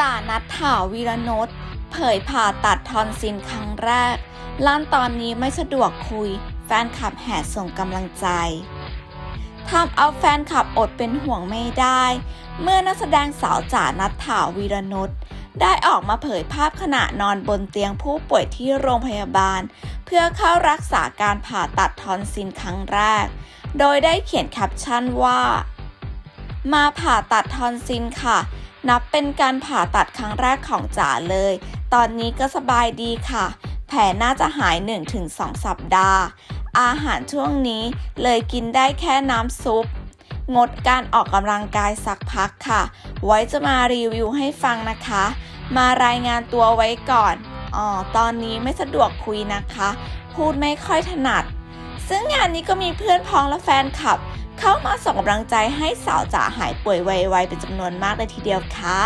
จ่านัทถาวีรนศเผยผ่าตัดทอนซิลครั้งแรก ลั่นตอนนี้ไม่สะดวกคุย แฟนคลับแห่ส่งกำลังใจทำเอาแฟนคลับอดเป็นห่วงไม่ได้ เมื่อนักแสดงสาวจ่านัทถาวีรนศได้ออกมาเผยภาพขณะนอนบนเตียงผู้ป่วยที่โรงพยาบาล เพื่อเข้ารักษาการผ่าตัดทอนซิลครั้งแรก โดยได้เขียนแคปชั่นว่า มาผ่าตัดทอนซิลค่ะ นับเป็นการผ่าตัดครั้งแรกของจ๋าเลย ตอนนี้ก็สบายดีค่ะ แผลน่าจะหาย 1-2 สัปดาห์ อาหารช่วงนี้เลยกินได้แค่น้ำซุป งดการออกกำลังกายสักพักค่ะ ไว้จะมารีวิวให้ฟังนะคะ มารายงานตัวไว้ก่อน อ๋อ ตอนนี้ไม่สะดวกคุยนะคะ พูดไม่ค่อยถนัด ซึ่งงานนี้ก็มีเพื่อนพ้องและแฟนคลับ เข้ามาส่งกำลังใจให้สาวจ๋าหายป่วยไวๆเป็นจำนวนมากเลยทีเดียวค่ะ